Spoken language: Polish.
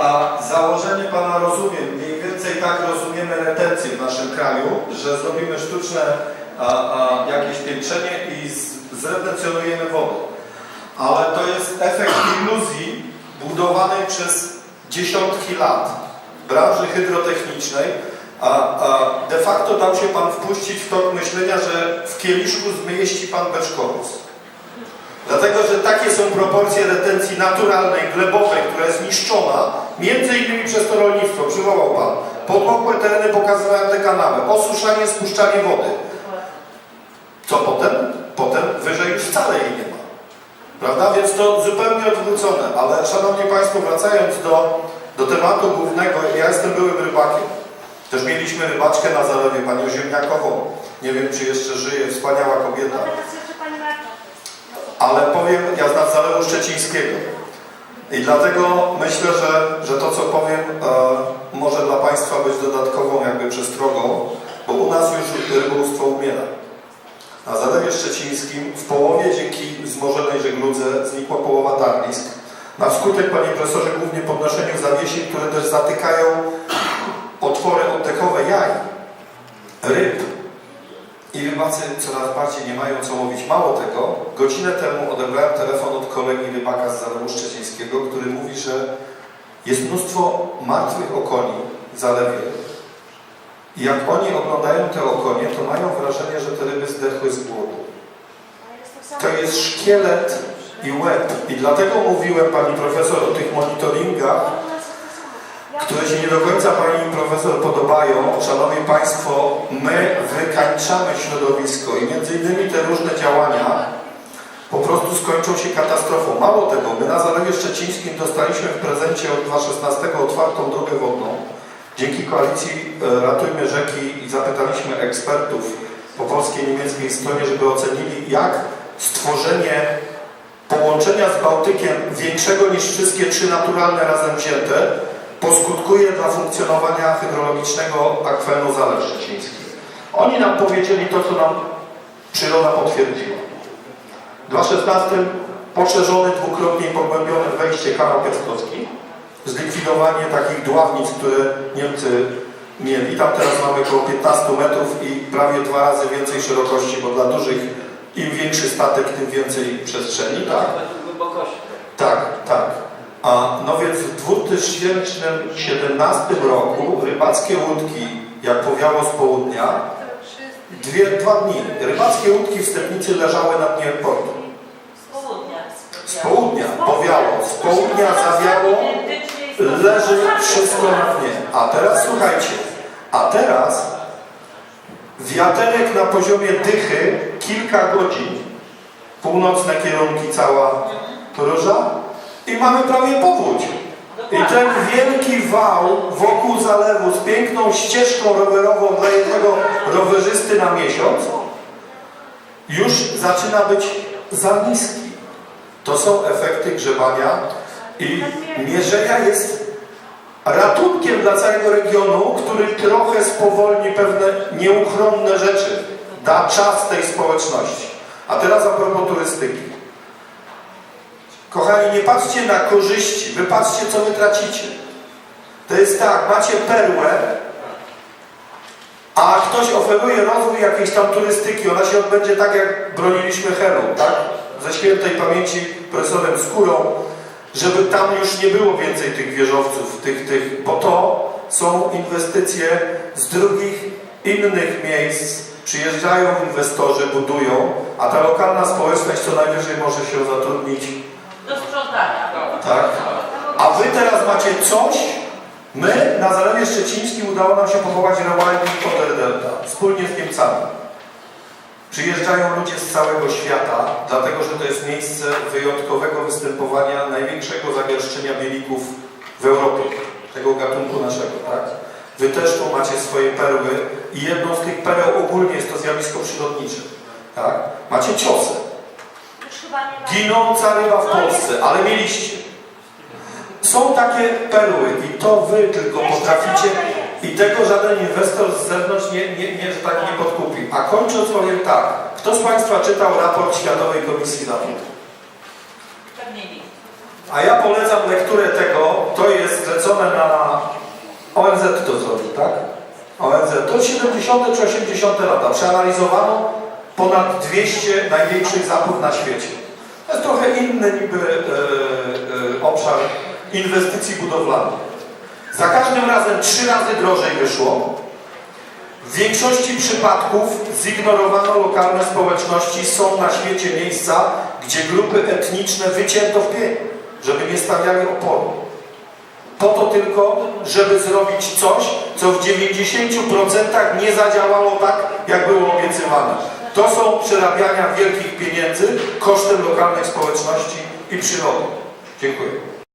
a założenie Pana rozumiem, mniej więcej tak rozumiemy retencję w naszym kraju, że zrobimy sztuczne a, a, jakieś piętrzenie i zretencjonujemy wodę. Ale to jest efekt iluzji budowanej przez dziesiątki lat branży hydrotechnicznej, a, a de facto dał się Pan wpuścić w tok myślenia, że w kieliszku zmieści Pan beczkowóz. Dlatego, że takie są proporcje retencji naturalnej, glebowej, która jest niszczona, między innymi przez to rolnictwo, przywołał Pan. Podmokłe tereny pokazywają te kanały, osuszanie, spuszczanie wody. Co potem? Potem wyżej już wcale jej nie ma. Prawda? Więc to zupełnie odwrócone. Ale Szanowni Państwo, wracając do, do tematu głównego, ja jestem byłym rybakiem. Też mieliśmy rybaczkę na zalewie, panią Ziemniakową. Nie wiem, czy jeszcze żyje, wspaniała kobieta. No teraz jeszcze Pani Marta. Ale powiem, ja z Zalewu Szczecińskiego. I dlatego myślę, że, że to, co powiem, e, może dla Państwa być dodatkową jakby przestrogą, bo u nas już rybołówstwo umiera. Na Zalewie Szczecińskim w połowie dzięki wzmożonej żegludze znikła połowa tarlisk. Na skutek, Panie Profesorze, głównie podnoszeniu zawiesień, które też zatykają otwory oddechowe jaj, ryb, i rybacy coraz bardziej nie mają co łowić. Mało tego, godzinę temu odebrałem telefon od kolegi rybaka z Zalewu Szczecińskiego, który mówi, że jest mnóstwo martwych okoni w zalewie. I jak oni oglądają te okonie, to mają wrażenie, że te ryby zdechły z głodu. To jest szkielet i łeb. I dlatego mówiłem Pani Profesor o tych monitoringach, Ale u nas jest to samo. Ja- które się nie do końca Pani Profesor podobają. Szanowni Państwo, my wykańczamy środowisko i między innymi te różne działania po prostu skończą się katastrofą. Mało tego, my na Zalewie Szczecińskim dostaliśmy w prezencie od 2016 otwartą drogę wodną. Dzięki koalicji e, Ratujmy Rzeki i zapytaliśmy ekspertów po polskiej i niemieckiej stronie, żeby ocenili, jak stworzenie połączenia z Bałtykiem większego niż wszystkie trzy naturalne razem wzięte poskutkuje dla funkcjonowania hydrologicznego akwenu Zalew Szczeciński. Oni nam powiedzieli to, co nam przyroda potwierdziła. W 2016 poszerzony, dwukrotnie pogłębione wejście kanał Piastowski, zlikwidowanie takich dławnic, które Niemcy mieli. Tam teraz mamy około 15 metrów i prawie dwa razy więcej szerokości, bo dla dużych im większy statek, tym więcej przestrzeni, tak? Tak, A, więc w 2017 roku rybackie łódki, jak powiało z południa, dwie, dwa dni, rybackie łódki w Stepnicy leżały na dnie portu. Z południa. Z południa powiało, z południa zawiało, leży wszystko na dnie. A teraz słuchajcie, a teraz wiaterek na poziomie dychy kilka godzin, północne kierunki cała róża i mamy prawie powódź. I ten wielki wał wokół zalewu z piękną ścieżką rowerową dla jednego rowerzysty na miesiąc już zaczyna być za niski. To są efekty grzebania i mierzenia jest ratunkiem dla całego regionu, który trochę spowolni pewne nieuchronne rzeczy. Da czas tej społeczności. A teraz a propos turystyki. Kochani, nie patrzcie na korzyści, wy patrzcie, co wy tracicie. To jest tak, macie perłę, a ktoś oferuje rozwój jakiejś tam turystyki, ona się odbędzie tak, jak broniliśmy Helu, tak? Ze świętej pamięci profesorem Skórą, żeby tam już nie było więcej tych wieżowców, tych, tych, bo to są inwestycje z drugich, innych miejsc. Przyjeżdżają inwestorzy, budują, a ta lokalna społeczność co najwyżej może się zatrudnić. Tak? A wy teraz macie coś, my na Zalewie Szczecińskim udało nam się powołać Rewilding Potter Delta, wspólnie z Niemcami. Przyjeżdżają ludzie z całego świata, dlatego że to jest miejsce wyjątkowego występowania największego zagęszczenia bielików w Europie, tego gatunku naszego, tak? Wy też tu macie swoje perły i jedną z tych pereł ogólnie jest to zjawisko przyrodnicze, tak? Macie ciosy, Już chyba nie ma. Ginąca ryba w Polsce, ale mieliście. Są takie perły i to wy tylko potraficie i tego żaden inwestor z zewnątrz nie, nie, nie, że tak nie podkupi. A kończąc powiem tak, kto z Państwa czytał raport Światowej Komisji nikt. A ja polecam lekturę tego, to jest zlecone na ONZ to zrobił, tak? ONZ, to 70. czy 80. lata. Przeanalizowano ponad 200 największych zapór na świecie. To jest trochę inny niby e, e, obszar inwestycji budowlanych. Za każdym razem trzy razy drożej wyszło. W większości przypadków zignorowano lokalne społeczności. Są na świecie miejsca, gdzie grupy etniczne wycięto w pień, żeby nie stawiali oporu. Po to tylko, żeby zrobić coś, co w 90% nie zadziałało tak, jak było obiecywane. To są przerabiania wielkich pieniędzy kosztem lokalnej społeczności i przyrody. Dziękuję.